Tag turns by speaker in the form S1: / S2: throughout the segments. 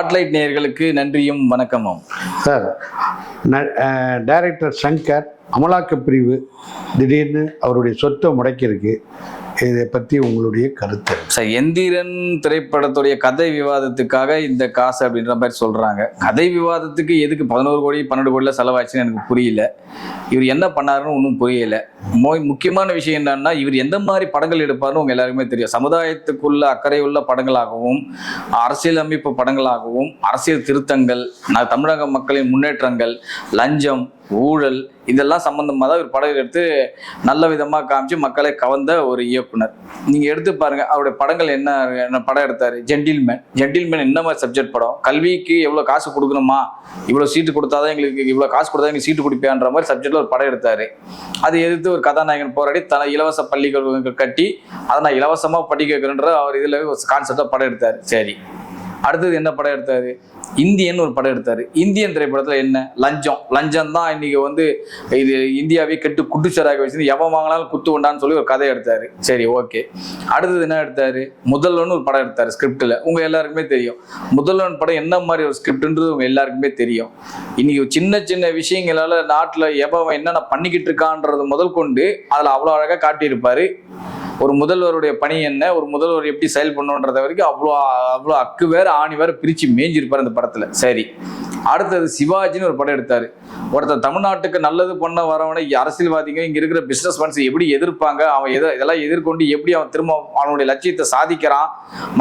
S1: Spotlight நேயர்களுக்கு நன்றியும் வணக்கமும்.
S2: சார் டைரக்டர் சங்கர் அமலாக்கப் பிரிவு திடீர்னு அவருடைய சொத்தை முடக்கியிருக்கு. இதை பற்றி உங்களுடைய கருத்து.
S1: சார் எந்திரன் திரைப்படத்துடைய கதை விவாதத்துக்காக இந்த காசு அப்படின்ற மாதிரி சொல்கிறாங்க கதை விவாதத்துக்கு எதுக்கு பதினோரு கோடி பன்னெண்டு கோடியில் செலவாச்சுன்னு எனக்கு புரியல. இவர் என்ன பண்ணாருன்னு ஒன்றும் புரியல. மோ- முக்கியமான விஷயம் என்னன்னா இவர் எந்த மாதிரி படங்கள் எடுப்பாருன்னு உங்கள் எல்லாருக்குமே தெரியும். சமுதாயத்துக்குள்ள அக்கறை உள்ள படங்களாகவும் அரசியல் அமைப்பு படங்களாகவும் அரசியல் திருத்தங்கள் தமிழக மக்களின் முன்னேற்றங்கள் லஞ்சம் ஊழல் இதெல்லாம் சம்பந்தமாக தான் இவர் படம் எடுத்து நல்ல விதமாக காமிச்சு மக்களை கவர்ந்த ஒரு இயக்குனர். நீங்கள் எடுத்து பாருங்கள் அவருடைய படங்கள் என்ன என்ன படம் எடுத்தார்? ஜென்டில்மேன் ஜென்டில்மேன் என்ன மாதிரி சப்ஜெக்ட் படம்? கல்விக்கு எவ்வளோ காசு கொடுக்கணுமா? இவ்வளோ சீட்டு கொடுத்தாதான் எங்களுக்கு இவ்வளோ காசு கொடுத்தா எங்களுக்கு சீட்டு கொடுப்பியான்ற மாதிரி சப்ஜெக்டில் ஒரு படம் எடுத்தார். அது எதிர்த்து ஒரு கதாநாயகன் போராடி தன இலவச பள்ளிகள் கட்டி அதை நான் இலவசமாக படிக்க வைக்கிறேன்ற அவர் இதில் ஒரு கான்செப்டா படம் எடுத்தார். சரி. அடுத்தது என்ன படம் எடுத்தாரு? இந்தியன் ஒரு படம் எடுத்தாரு. இந்தியன் திரைப்படத்துல என்ன? லஞ்சம். லஞ்சம் தான் இன்னைக்கு வந்து இது இந்தியாவே கெட்டு குட்டுச்சராக வச்சு எவன் வாங்கினாலும் குத்து உண்டான்னு சொல்லி ஒரு கதை எடுத்தாரு. சரி ஓகே. அடுத்தது என்ன எடுத்தாரு? முதல்வன் ஒரு படம் எடுத்தாரு ஸ்கிரிப்ட்ல உங்க எல்லாருக்குமே தெரியும். முதல்வன் படம் என்ன மாதிரி ஒரு ஸ்கிரிப்ட்ன்றது உங்க எல்லாருக்குமே தெரியும். இன்னைக்கு சின்ன சின்ன விஷயங்களால நாட்டுல எவன் என்னென்ன பண்ணிக்கிட்டு இருக்கான்றது முதல் கொண்டு அதுல அவ்வளவு அழகா காட்டியிருப்பாரு. ஒரு முதல்வருடைய பணி என்ன? ஒரு முதல்வர் எப்படி செயல்படணுன்றத வரைக்கும் அவ்வளோ அவ்வளோ அக்கு வேற ஆணி வேற பிரித்து மேய்ஞ்சிருப்பார் அந்த படத்தில். சரி. அடுத்தது சிவாஜின்னு ஒரு படம் எடுத்தார். ஒருத்தர் தமிழ்நாட்டுக்கு நல்லது பண்ண வரவனை அரசியல்வாதிங்க இங்கே இருக்கிற பிஸ்னஸ் மேன்ஸ் எப்படி எதிர்ப்பாங்க? அவன் எதை இதெல்லாம் எதிர்கொண்டு எப்படி அவன் திரும்ப அவனுடைய லட்சியத்தை சாதிக்கிறான்?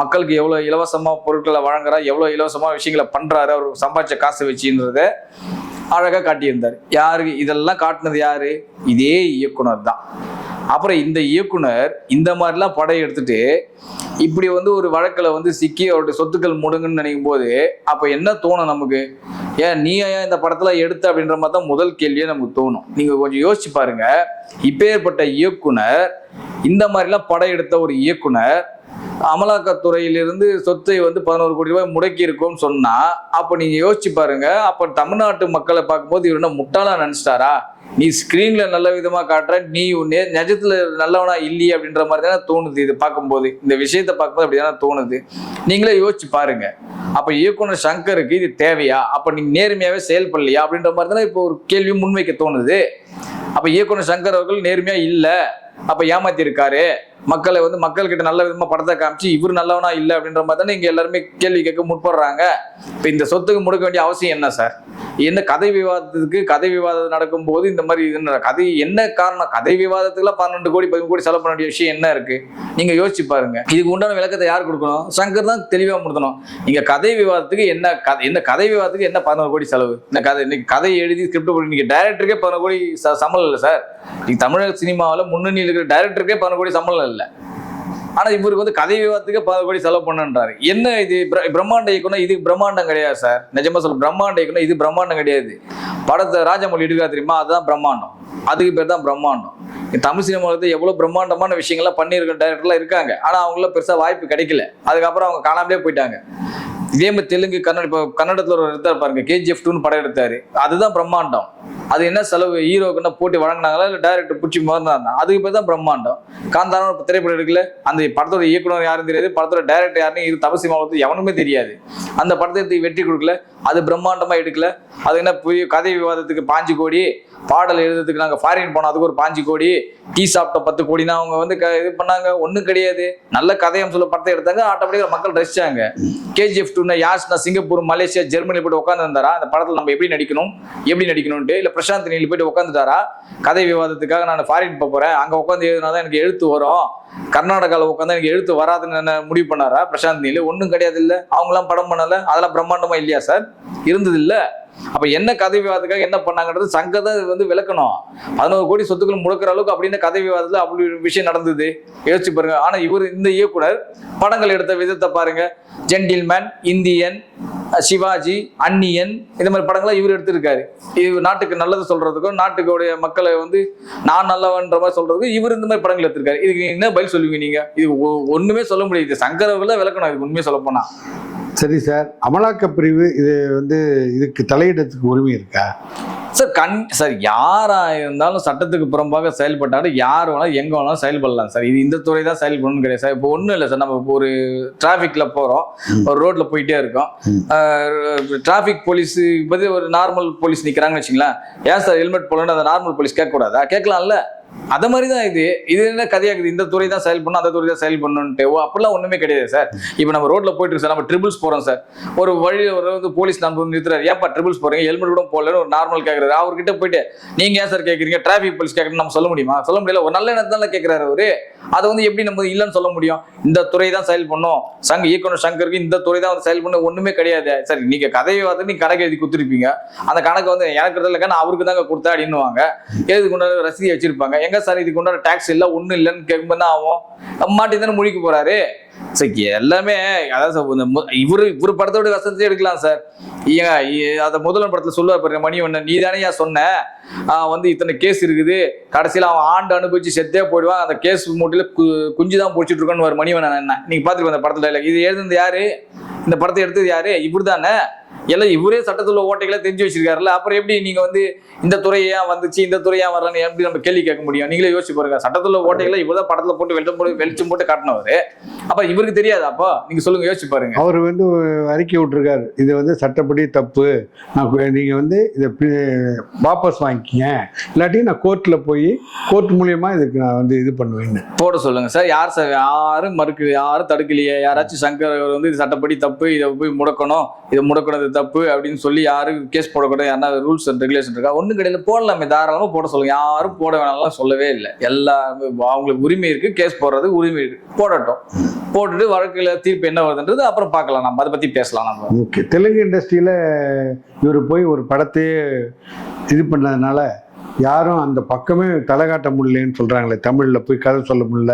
S1: மக்களுக்கு எவ்வளோ இலவசமாக பொருட்களை வழங்குறான்? எவ்வளோ இலவசமாக விஷயங்களை பண்ணுறாரு அவர் சம்பாதிச்ச காசு வச்சுன்றத அழகாக காட்டியிருந்தார். யாரு இதெல்லாம் காட்டினது யாரு? இதே இயக்குனர் தான். அப்புறம் இந்த இயக்குனர் இந்த மாதிரிலாம் படம் எடுத்துட்டு இப்படி வந்து ஒரு வழக்கில் வந்து சிக்கி அவருடைய சொத்துக்கள் முடுங்குன்னு நினைக்கும் போது அப்போ என்ன தோணும் நமக்கு? ஏன் நீ ஏன் இந்த படத்தில் எடுத்த அப்படின்ற மாதிரி தான் முதல் கேள்வியே நமக்கு தோணும். நீங்கள் கொஞ்சம் யோசிச்சு பாருங்க. இப்பேற்பட்ட இயக்குனர் இந்த மாதிரிலாம் படம் எடுத்த ஒரு இயக்குனர் அமலாக்கத்துறையிலிருந்து சொத்தை வந்து பதினோரு கோடி ரூபாய் முடக்கி இருக்கோம்னு சொன்னா அப்ப நீங்க யோசிச்சு பாருங்க. அப்ப தமிழ்நாட்டு மக்களை பார்க்கும்போது இவர் என்ன முட்டாளா நினைச்சிட்டாரா? நீ ஸ்க்ரீனில் நல்ல விதமா காட்டுற நீ நிஜத்தில் நிஜத்துல நல்லவனா இல்லையே அப்படின்ற மாதிரி தானே தோணுது இது பார்க்கும்போது. இந்த விஷயத்தை பார்க்கும்போது அப்படிதானே தோணுது. நீங்களே யோசிச்சு பாருங்க. அப்ப இயக்குனர் சங்கருக்கு இது தேவையா? அப்ப நீங்க நேர்மையாவே செயல்படலையா? அப்படின்ற மாதிரி தானே இப்போ ஒரு கேள்வி முன்வைக்க தோணுது. அப்ப இயக்குனர் சங்கர் அவர்கள் நேர்மையா இல்லை. அப்ப ஏமாத்திருக்காரு. மக்களை வந்து மக்கள்கிட்ட நல்ல விதமா படத்தை காமிச்சு இவர் நல்லவனா இல்லை அப்படின்ற மாதிரி தானே இங்க எல்லாருமே கேள்வி கேட்க முற்படுறாங்க. இப்ப இந்த சொத்துக்கு முடுக்க வேண்டிய அவசியம் என்ன சார்? என்ன கதை விவாதத்துக்கு கதை விவாதம் நடக்கும்போது இந்த மாதிரி இது கதை என்ன காரணம்? கதை விவாதத்துக்குலாம் பன்னெண்டு கோடி பதிமூணு கோடி செலவு பண்ண வேண்டிய விஷயம் என்ன இருக்கு? நீங்க யோசிச்சு பாருங்க. இதுக்கு உண்டான விளக்கத்தை யார் கொடுக்கணும்? சங்கர் தான் தெளிவா முடித்தணும். நீங்க கதை விவாதத்துக்கு என்ன கதை என்ன கதை விவாதத்துக்கு என்ன பதினோரு கோடி செலவு? இந்த கதை இன்னைக்கு கதை எழுதி ஸ்கிரிப்ட் போட்டு நீங்க டைரக்டருக்கே பதினோரு கோடி ச- சம்பளம் இல்லை சார். நீங்க தமிழக சினிமாவில் முன்னணியில் இருக்கிற டைரக்டருக்கே பதினோரு கோடி சம்பளம் இல்லை. ஆனால் இவருக்கு வந்து கதை விவாதத்துக்கு பதினோரு கோடி செலவு பண்ணுன்றாரு. என்ன இது? பிர- பிரம்மாண்ட இயக்குனா இது பிரம்மாண்டம் கிடையாது சார். நிஜமா சொல்ல பிரம்மாண்ட இயக்குனா இது பிரம்மாண்டம் கிடையாது. படத்தை ராஜமௌழி எடுக்கா தெரியுமா? அதுதான் பிரம்மாண்டம். அதுக்கு பேர் தான் பிரம்மாண்டம். தமிழ் சினிமாவில் எவ்வளோ பிரம்மாண்டமான விஷயங்கள்லாம் பண்ணியிருக்க டைரக்டர்லாம் இருக்காங்க. ஆனால் அவங்களாம் பெருசாக வாய்ப்பு கிடைக்கல. அதுக்கப்புறம் அவங்க காணாமலே போயிட்டாங்க. இதே மாதிரி தெலுங்கு கன்னட இப்போ கன்னடத்தில் ஒரு எடுத்தார் பாருங்க கேஜிஎஃப் டூன்னு படம் எடுத்தாரு. அதுதான் பிரம்மாண்டம். அது என்ன செலவு ஹீரோக்குன்னா போட்டி வழங்கினாங்களா இல்லை டைரக்டர் பிடிச்சி மறந்தாங்க அதுக்கு பேர் தான் பிரம்மாண்டம். காந்தாரம் ஒரு திரைப்படம் எடுக்கல. அந்த படத்தோட இயக்குனர் யாரும் தெரியாது படத்தோட டைரக்டர் யாருன்னு இது தபசி மாவட்டத்து எவனுமே தெரியாது. அந்த படத்தை எடுத்து வெற்றி கொடுக்கல. அது பிரம்மாண்டமாக எடுக்கல. அது என்ன புதிய கதை விவாதத்துக்கு பாஞ்சு கோடி பாடல் எழுதுறதுக்கு நாங்கள் ஃபாரின் போனோம் அதுக்கு ஒரு பாஞ்சு கோடி டீ சாப்பிட்ட பத்து கோடினா அவங்க வந்து க- இது பண்ணாங்க. ஒன்றும் கிடையாது. நல்ல கதையம் சொல்ல படத்தை எடுத்தாங்க. ஆட்டோமேட்டிக்காக மக்கள் ரசிச்சாங்க. கேஜிஎஃப் டூனா யாஸ்னா சிங்கப்பூர் மலேசியா ஜெர்மனி போயிட்டு உட்காந்துருந்தாரா அந்த படத்தில் நம்ம எப்படி நடிக்கணும்? எப்படி நடிக்கணும்ட்டு இல்லை பிரசாந்த் நீல் போயிட்டு உட்காந்துட்டாரா கதை விவாதத்துக்காக நான் ஃபாரின் போக போகிறேன் அங்கே உட்காந்து எழுதினா தான் எனக்கு எழுத்து வரும். கர்நாடகாவில் உட்காந்து எனக்கு எழுத்து வராதுன்னு முடிவு பண்ணாரா பிரசாந்த் நீல்? ஒன்றும் கிடையாது இல்லை அவங்களாம் படம் பண்ணலை. அதெல்லாம் பிரம்மாண்டமாக இல்லையா சார்? இருந்தது இல்லை அப்ப என்ன கதை விவாதத்துக்காக என்ன பண்ணாங்கன்றது சங்கத்தை இது வந்து விளக்கணும். பதினோரு கோடி சொத்துக்கள் முடக்கிற அளவுக்கு அப்படின்னு கதை விவாதத்துல அப்படி ஒரு விஷயம் நடந்தது. யோசிச்சு பாருங்க. ஆனா இவர் இந்த இயக்குனர் படங்கள் எடுத்த விதத்தை பாருங்க. ஜென்டில்மேன் இந்தியன் சிவாஜி அன்னியன் இந்த மாதிரி படங்கள்லாம் இவர் எடுத்திருக்காரு. இது நாட்டுக்கு நல்லது சொல்றதுக்கும் நாட்டுக்குடைய மக்களை வந்து நான் நல்லவன்ற மாதிரி சொல்றதுக்கும் இவர் இந்த மாதிரி படங்கள் எடுத்திருக்காரு. இதுக்கு என்ன பதில் சொல்லுவீங்க நீங்க? இது ஒண்ணுமே சொல்ல முடியாது. சங்கரவர்கள் விளக்கணும். இதுக்கு உண்மையை சொல்ல போனா.
S2: சரி சார் அமலாக்கப் பிரிவு இது வந்து இதுக்கு தலையிடத்துக்கு உரிமை இருக்கா?
S1: சார் கண் சார் யாரா இருந்தாலும் சட்டத்துக்கு புறம்பாக செயல்பட்டாலும் யார் வேணாலும் எங்க வேணாலும் செயல்படலாம் சார். இது இந்த துறை தான் செயல்படணும் கிடையாது சார். இப்போ ஒன்றும் இல்லை சார். நம்ம இப்போ ஒரு டிராஃபிக்ல போறோம் ஒரு ரோட்ல போயிட்டே இருக்கோம். டிராஃபிக் போலீஸ் பத்தி ஒரு நார்மல் போலீஸ் நிக்கிறாங்கன்னு வச்சுங்களேன் ஏன் சார் ஹெல்மெட் போடணும்னு அந்த நார்மல் போலீஸ் கேட்கக்கூடாதா? கேட்கலாம்ல. அத மாதிரி தான் இது. இது என்ன கதையாக்குது இந்த துறை தான் செயல் பண்ணும் அந்த துறை தான் செயல் பண்ணணுன்ட்டு ஓ அப்படிலாம் ஒண்ணுமே கிடையாது சார். இப்போ நம்ம ரோட்ல போயிட்டு இருக்கோம் சார். நம்ம ட்ரிபிள்ஸ் போறோம் சார். ஒரு வழி ஒரு வந்து போலீஸ் நண்பர் நிறுத்துறாரு. ஏன்ப்பா ட்ரிபிள்ஸ் போறீங்க? ஹெல்மெட் கூட போடலன்னு ஒரு நார்மல் கேட்கறாரு அவர்கிட்ட போயிட்டு நீங்க ஏன் சார் கேட்குறீங்க டிராஃபிக் போலீஸ் கேட்கணும்னு நம்ம சொல்ல முடியுமா? சொல்ல முடியல. ஒரு நல்ல எண்ணத்தால கேட்கிறாரு அவரு. அதை வந்து எப்படி நம்ம இல்லைன்னு சொல்ல முடியும்? இந்த துறை தான் செயல் பண்ணும். சங்க இயக்குனர் சங்கருக்கு இந்த துறை தான் வந்து செயல் பண்ண. ஒண்ணுமே கிடையாது. சரி நீங்க கதையை வந்து நீங்க கணக்கு எழுதி கொடுத்துருப்பீங்க. அந்த கணக்கு வந்து எனக்கு இல்லைக்கா நான் அவருக்கு தாங்க கொடுத்தா அப்படின்னுவாங்க. எதுக்கு கொண்டாட ரசீதி வச்சிருப்பாங்க? எங்க சார் இதுக்கு கொண்டாட டாக்ஸ் இல்லை ஒன்றும் இல்லைன்னு கேட்கும்போது தான் ஆகும். மாட்டி தானே முழிக்க போறாரு. சரி எல்லாமே அதான் சார் இந்த இவரு இவரு படத்தோட வசதி எடுக்கலாம் சார் ஏங்க அதை அந்த முதல்வன் படத்தில் சொல்லுவார் பாருங்க மணிவண்ணன் நீ தானே சொன்ன? வந்து இத்தனை கேஸ் இருக்குது. கடைசியில் அவன் ஆண்டு அனுபவிச்சு செத்தே போயிடுவான் அந்த கேஸ் மூட்டையில் கு குஞ்சு தான் பிடிச்சிட்டு இருக்கோன்னு ஒரு மணிவண்ணன் என்ன? நீங்கள் பார்த்துருப்பீங்க அந்த படத்தில் dialogue. இது எழுதுனது யாரு? இந்த படத்தை எடுத்தது யாரு? இப்படி தானே எல்லாம் இவரே சட்டத்துல ஓட்டைகளை தெரிஞ்சு வச்சிருக்காருல்ல அப்புறம் எப்படி நீங்க வந்து இந்த துறை ஏன் வந்துச்சு இந்த துறை ஏன் வரலன்னு எப்படி நம்ம கேள்வி கேட்க முடியும்? நீங்களே யோசிச்சு பாருங்க. சட்டத்துல ஓட்டைகளை இவர் தான் படத்துல போட்டு வெளிச்சம் போட்டு வெளிச்சம் போட்டு காட்டினவர். அப்ப இவருக்கு தெரியாது அப்போ நீங்க சொல்லுங்க யோசிச்சு பாருங்க.
S2: அவர் வந்து அறிக்கை விட்டுருக்காரு. இது வந்து சட்டப்படி தப்பு. நான் கு- நீங்க வந்து இதை வாபஸ் வாங்கிக்கிங்க. இல்லாட்டி நான் கோர்ட்ல போய் கோர்ட் மூலியமா இதுக்கு நான் வந்து இது பண்ணுவேன்னு.
S1: போட சொல்லுங்க சார். யார் சார்? யாரும் மறுக்கு யாரும் தடுக்கலையே. யாராச்சும் சங்கர் வந்து இது சட்டப்படி தப்பு இதை போய் முடக்கணும் இதை முடக்கணும். பண்ணது தப்பு அப்படின்னு சொல்லி யாரும் கேஸ் போடக்கூடாது யாருன்னா ரூல்ஸ் அண்ட் ரெகுலேஷன் இருக்கா? ஒன்றும் கிடையாது. போடலாமே தாராளமாக போட சொல்லுங்க. யாரும் போட வேணாம்லாம் சொல்லவே இல்லை. எல்லாருமே அவங்களுக்கு உரிமை இருக்குது கேஸ் போடுறதுக்கு உரிமை இருக்குது போடட்டும். போட்டுட்டு வழக்கில் தீர்ப்பு என்ன வருதுன்றது அப்புறம் பார்க்கலாம். நம்ம அதை பற்றி பேசலாம் நம்ம.
S2: ஓகே. தெலுங்கு இண்டஸ்ட்ரியில் இவர் போய் ஒரு படத்தையே இது பண்ணதுனால யாரும் அந்த பக்கமே தலை காட்ட முடியலன்னு சொல்றாங்களே தமிழ்ல போய் கதை சொல்ல முடியல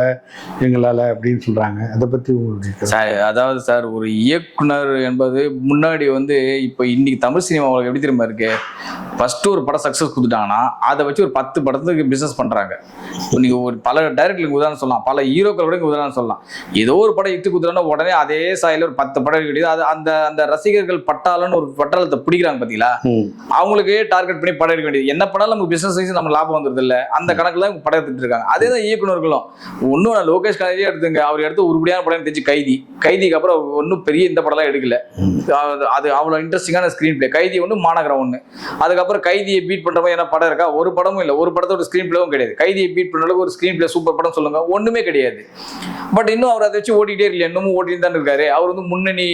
S2: எங்களால அப்படின்னு சொல்றாங்க. அதை பத்தி உங்களுடைய?
S1: சார் அதாவது சார் ஒரு இயக்குனர் என்பது முன்னாடி வந்து இப்போ இன்னைக்கு தமிழ் சினிமா எப்படி தெரியுமா இருக்கு? ஃபர்ஸ்ட் ஒரு படம் சக்ஸஸ் கொடுத்துட்டாங்கன்னா அதை வச்சு ஒரு பத்து படத்துக்கு பிஸ்னஸ் பண்றாங்க. இப்போ நீங்க ஒரு பல டைரக்டருக்கு உதாரணம் சொல்லலாம் பல ஹீரோக்கள் கூட உதாரணம் சொல்லலாம். ஏதோ ஒரு படம் இட்டு கொடுத்துட்டோன்னா உடனே அதே சாயில ஒரு பத்து படம் கிடையாது அது அந்த அந்த ரசிகர்கள் பட்டாளன்னு ஒரு பட்டாளத்தை பிடிக்கிறாங்க பாத்தீங்களா?
S2: ம்.
S1: அவங்களுக்கே டார்கெட் பண்ணி படம் எடுக்க வேண்டியது. என்ன பண்ணாலும் நமக்கு பிசினஸ் வைஸ் நம்ம லாபம் வந்துருது இல்ல அந்த கணக்குல படம் எடுத்துட்டு இருக்காங்க. அதே தான் இயக்குனர்களும். ஒன்றும் லோகேஷ் கனகரே எடுத்துங்க அவர் எடுத்து உருப்படியான படம் தெரிஞ்சு கைதி. கைதிக்கு அப்புறம் ஒன்றும் பெரிய இந்த படம்லாம் எடுக்கல. அது- அவ்வளோ இன்ட்ரெஸ்டிங்கான ஸ்க்ரீன் பிளே கைதி ஒன்று மாநகரம் ஒன்று அதுக்கப்புறம் கைதியை பீட் பண்ற மாதிரி என்ன படம் இருக்கா? ஒரு படமும் இல்லை. ஒரு படத்தோட ஸ்க்ரீன் பிளேவும் கிடையாது. கைதியை பீட் பண்ற அளவுக்கு ஒரு ஸ்க்ரீன் பிளே சூப்பர் படம் சொல்லுங்க. ஒண்ணுமே கிடையாது. பட் இன்னும் அவர் அதை வச்சு ஓடிட்டே இருக்கல இன்னமும் ஓடிட்டு தான் இருக்காரு. அவர் வந்து முன்னணி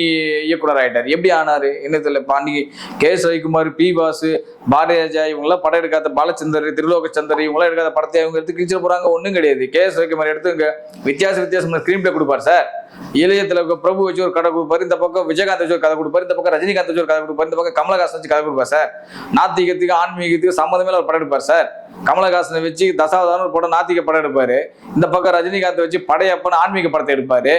S1: இயக்குனர் ஆயிட்டார். எப்படி ஆனாரு? என்ன தெரியல. Pandi K. S. Ravikumar P. Basu Bharathiraja இவங்கெல்லாம் படம் எடுக்காத திருலோக சந்தர் இவங்களாம் எடுக்காத படத்தை அவங்க எடுத்து கிழிச்சிட போறாங்க. ஒன்றும் கிடையாது. கே எஸ் ரவிக்குமார் எடுத்து இங்க வித்தியாச வித்தியாசமான ஸ்கிரீன் பிளே கொடுப்பார் சார். இளையத்துல பிரபு வச்சு ஒரு கதை கொடுப்பாரு. இந்த பக்கம் விஜயகாந்த் வச்சு ஒரு கதை கொடுப்பாரு. இந்த பக்கம் ரஜினிகாந்த் வச்சு ஒரு கதை கொடுப்பாரு. இந்த பக்கம் கமலஹாசன் வச்சு கதை கொடுப்பார் சார். நாத்திகத்துக்கு ஆன்மீகத்துக்கு சம்மந்தமே ஒரு படம் எடுப்பார் சார். கமலஹாசனை வச்சு தசாவதாரம் ஒரு படம் நாத்திக படம் எடுப்பாரு. இந்த பக்கம் ரஜினிகாந்த் வச்சு படையப்பன் ஆன்மீக படத்தை எடுப்பாரு.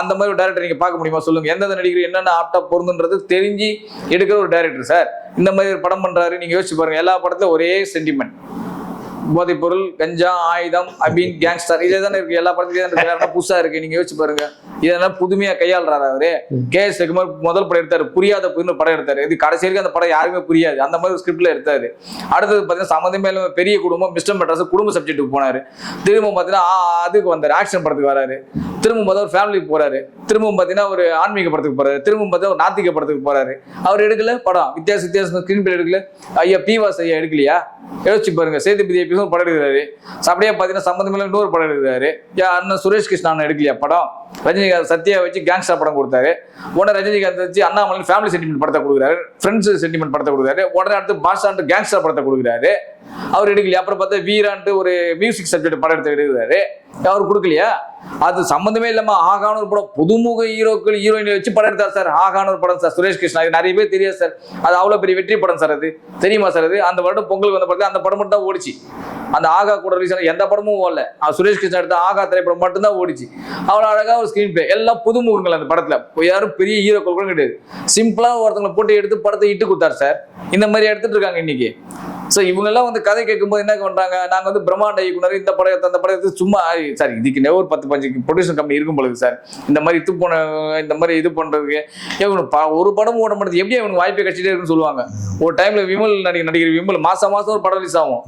S1: அந்த மாதிரி ஒரு டேரக்டர் நீங்க பார்க்க முடியுமா? சொல்லுங்க. எந்தெந்த நடிகர் என்னென்ன ஆப்டா பொருந்துன்றது தெரிஞ்சு எடுக்கிற ஒரு டேரக்டர் சார் இந்த மாதிரி ஒரு படம் பண்றாரு. நீங்க யோசிச்சு பாருங்க. எல்லா படத்துல ஒரே சென்டிமெண்ட் போதைப் பொருள் கஞ்சா ஆயுதம் அபின் கேங்ஸ்டர் இதே தானே இருக்கு. எல்லா படத்துலயும் இருக்கு. வேற புதுசா இருக்கு? நீங்க யோசிச்சு பாருங்க. இதெல்லாம் புதுமையா கையாளுறாரு அவரு? கே எஸ் ரகுமார் முதல் படம் எடுத்தாரு. புரியாத புதுன்னு படம் எடுத்தாரு. இது கடைசி வரைக்கும் அந்த படம் யாருமே புரியாது. அந்த மாதிரி ஸ்கிரிப்ட்ல எடுத்தாரு. அடுத்தது பாத்தீங்கன்னா சம்மந்தமே இல்லாம பெரிய குடும்பம் மிஸ்டர் மெட்ராஸ் குடும்ப சப்ஜெக்ட்டுக்கு போனாரு. திரும்ப பாத்தீங்கன்னா அதுக்கு வந்தாரு. ஆக்ஷன் படத்துக்கு வராரு. திரும்ப பார்த்தா ஒரு ஃபேமிலிக்கு போறாரு. திரும்பவும் பாத்தீங்கன்னா ஒரு ஆன்மீக படத்துக்கு போறாரு. திரும்பவும் பார்த்தா ஒரு நாத்திக படத்துக்கு போறாரு. அவர் எடுக்கல படம். வித்தியாச வித்தியாசம் ஸ்கிரீன் பிளே எடுக்கல. ஐயா பீவாஸ் ஐயா எடுக்கலையா? யோசிச்சு பாருங்க. சேதுபதி எபிசோட் படம் எடுக்கிறாரு. அப்படியே பார்த்தீங்கன்னா சம்பந்தமில்ல இன்னொரு படம் எடுக்கிறாரு. யா, அண்ணன் சுரேஷ் கிருஷ்ணா எடுக்கலையா படம்? ரஜினிகாந்த் சத்யா வச்சு கேங்ஸ்டர் படம் கொடுத்தாரு. உடனே ரஜினிகாந்த் வச்சு அண்ணாமலை ஃபேமிலி சென்டிமெண்ட் படத்தை கொடுக்குறாரு. ஃப்ரெண்ட்ஸ் சென்டிமெண்ட் படத்தை கொடுக்குறாரு. உடனே அடுத்து பாஷான்ட்டு கேங்ஸ்டர் படத்தை கொடுக்குறாரு. அவர் எடுக்கலையா? அப்புறம் பார்த்தா வீரான்ட்டு ஒரு மியூசிக் சப்ஜெக்ட் படம் எடுத்து எடுக்கிறாரு. அவர் கொடுக்கலையா? அது சம்மந்தமே இல்லாமல் ஆகான ஒரு படம் புதுமுக ஹீரோக்கள் ஹீரோயினை வச்சு படம் எடுத்தார் சார். ஆகான ஒரு படம் சார். சுரேஷ் கிருஷ்ணா நிறைய பேர் தெரியாது சார். அது அவ்வளோ பெரிய வெற்றி படம் சார் அது. தெரியுமா சார் அது? அந்த வருடம் பொங்கல் வந்த படத்தில் அந்த படம் மட்டும் தான் ஓடிச்சு. அந்த ஆகா கூட ரிலீஸ் ஆன எந்த படமும் ஓடல. சுரேஷ் கிருஷ்ணா எடுத்த ஆகா திரைப்படம் மட்டும்தான் ஓடிச்சு. அவ்வளோ அழகாக ஒரு ஸ்க்ரீன் பிளே எல்லாம் புதுமுகங்கள் அந்த படத்தில். யாரும் பெரிய ஹீரோக்கள் கூட கிடையாது. சிம்பிளாக ஒருத்தவங்களை போட்டு எடுத்து படத்தை இட்டு கொடுத்தாரு சார். இந்த மாதிரி எடுத்துட்டு இருக்காங்க இன்னைக்கு. ஸோ இவங்கெல்லாம் வந்து கதை கேட்கும்போது என்ன பண்றாங்க? நாங்க வந்து பிரம்மாண்ட இயக்குனர் இந்த படம் அந்த படத்தை சும்மா சார் இதுக்கு ஒரு பத்து பஞ்சு ப்ரொடியூசர் கம்பெனி இருக்கும் பொழுது சார். இந்த மாதிரி இது போன இந்த மாதிரி இது பண்றதுக்கு இவனுக்கு ஒரு படமும் ஓட மாட்டேது எப்படி அவனுக்கு வாய்ப்பே கட்சிட்டே இருக்குன்னு சொல்லுவாங்க. ஒரு டைம்ல விமல் நடிகர் நடிகர் விமல் மாசம் மாசம் ஒரு படம் ரிலீஸ் ஆகும்.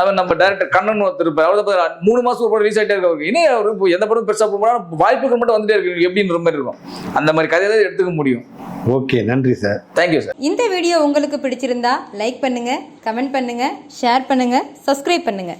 S1: அவன் நம்ம டேரக்டர் கண்ணன் ஒருத்தர் இருப்பார். அவர் மூணு மாசம் ஒரு படம் ரிலீஸ் ஆகிட்டே இருக்கு அவருக்கு. இனி அவர் எந்த படம் பெருசாக போனா வாய்ப்புகள் மட்டும் வந்துட்டே இருக்கு. எப்படின்ற மாதிரி இருக்கும். அந்த மாதிரி கதையை எடுத்துக்க முடியும்.
S2: ஓகே நன்றி சார்.
S1: தேங்க்யூ சார்
S3: இந்த வீடியோ உங்களுக்கு பிடிச்சிருந்தா லைக் பண்ணுங்க கமெண்ட் பண்ணுங்க ஷேர் பண்ணுங்க சப்ஸ்கிரைப் பண்ணுங்க.